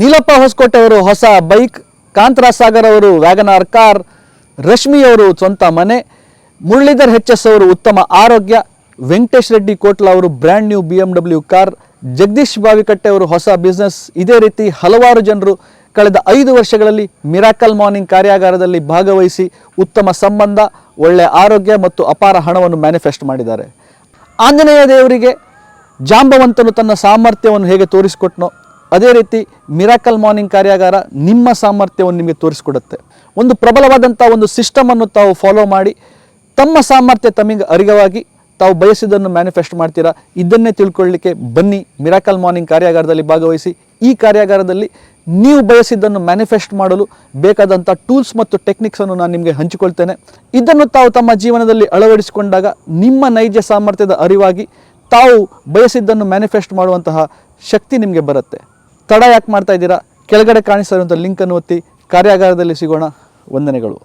ನೀಲಪ್ಪ ಹೊಸಕೋಟೆ ಅವರು ಹೊಸ ಬೈಕ್, ಕಾಂತರಾಜ್ ಸಾಗರ್ ಅವರು ವ್ಯಾಗನಾರ್ ಕಾರ್, ರಶ್ಮಿ ಅವರು ಸ್ವಂತ ಮನೆ, ಮುರಳೀಧರ್ ಎಚ್ ಎಸ್ ಅವರು ಉತ್ತಮ ಆರೋಗ್ಯ, ವೆಂಕಟೇಶ್ ರೆಡ್ಡಿ ಕೋಟ್ಲ ಅವರು brand new B M W car, Jagadish Bavikatte ಅವರು ಹೊಸ ಬಿಸ್ನೆಸ್, ಇದೇ ರೀತಿ ಹಲವಾರು ಜನರು ಕಳೆದ ಐದು ವರ್ಷಗಳಲ್ಲಿ ಮಿರಾಕಲ್ ಮಾರ್ನಿಂಗ್ ಕಾರ್ಯಾಗಾರದಲ್ಲಿ ಭಾಗವಹಿಸಿ ಉತ್ತಮ ಸಂಬಂಧ ಒಳ್ಳೆಯ ಆರೋಗ್ಯ ಮತ್ತು ಅಪಾರ ಹಣವನ್ನು ಮ್ಯಾನಿಫೆಸ್ಟ್ ಮಾಡಿದ್ದಾರೆ. ಆಂಜನೇಯ ದೇವರಿಗೆ ಜಾಂಬವಂತನು ತನ್ನ ಸಾಮರ್ಥ್ಯವನ್ನು ಹೇಗೆ ತೋರಿಸಿಕೊಟ್ನೋ ಅದೇ ರೀತಿ ಮಿರಾಕಲ್ ಮಾರ್ನಿಂಗ್ ಕಾರ್ಯಾಗಾರ ನಿಮ್ಮ ಸಾಮರ್ಥ್ಯವನ್ನು ನಿಮಗೆ ತೋರಿಸಿಕೊಡುತ್ತೆ. ಒಂದು ಪ್ರಬಲವಾದಂಥ ಒಂದು ಸಿಸ್ಟಮನ್ನು ತಾವು ಫಾಲೋ ಮಾಡಿ, ತಮ್ಮ ಸಾಮರ್ಥ್ಯ ತಮಗೆ ಅರಿಗವಾಗಿ, ತಾವು ಬಯಸಿದ್ದನ್ನು ಮ್ಯಾನಿಫೆಸ್ಟ್ ಮಾಡ್ತೀರಾ, ಇದನ್ನೇ ತಿಳ್ಕೊಳ್ಳಿಕ್ಕೆ ಬನ್ನಿ ಮಿರಾಕಲ್ ಮಾರ್ನಿಂಗ್ ಕಾರ್ಯಾಗಾರದಲ್ಲಿ ಭಾಗವಹಿಸಿ. ಈ ಕಾರ್ಯಾಗಾರದಲ್ಲಿ ನೀವು ಬಯಸಿದ್ದನ್ನು ಮ್ಯಾನಿಫೆಸ್ಟ್ ಮಾಡಲು ಬೇಕಾದಂಥ ಟೂಲ್ಸ್ ಮತ್ತು ಟೆಕ್ನಿಕ್ಸನ್ನು ನಾನು ನಿಮಗೆ ಹಂಚಿಕೊಳ್ತೇನೆ. ಇದನ್ನು ತಾವು ತಮ್ಮ ಜೀವನದಲ್ಲಿ ಅಳವಡಿಸಿಕೊಂಡಾಗ ನಿಮ್ಮ ನೈಜ ಸಾಮರ್ಥ್ಯದ ಅರಿವಾಗಿ ತಾವು ಬಯಸಿದ್ದನ್ನು ಮ್ಯಾನಿಫೆಸ್ಟ್ ಮಾಡುವಂತಹ ಶಕ್ತಿ ನಿಮಗೆ ಬರುತ್ತೆ. ತಡ ಯಾಕೆ ಮಾಡ್ತಾ ಇದ್ದೀರಾ? ಕೆಳಗಡೆ ಕಾಣಿಸ್ತಾ ಇರುವಂಥ ಲಿಂಕನ್ನು ಒತ್ತಿ ಕಾರ್ಯಾಗಾರದಲ್ಲಿ ಸಿಗೋಣ. ವಂದನೆಗಳು.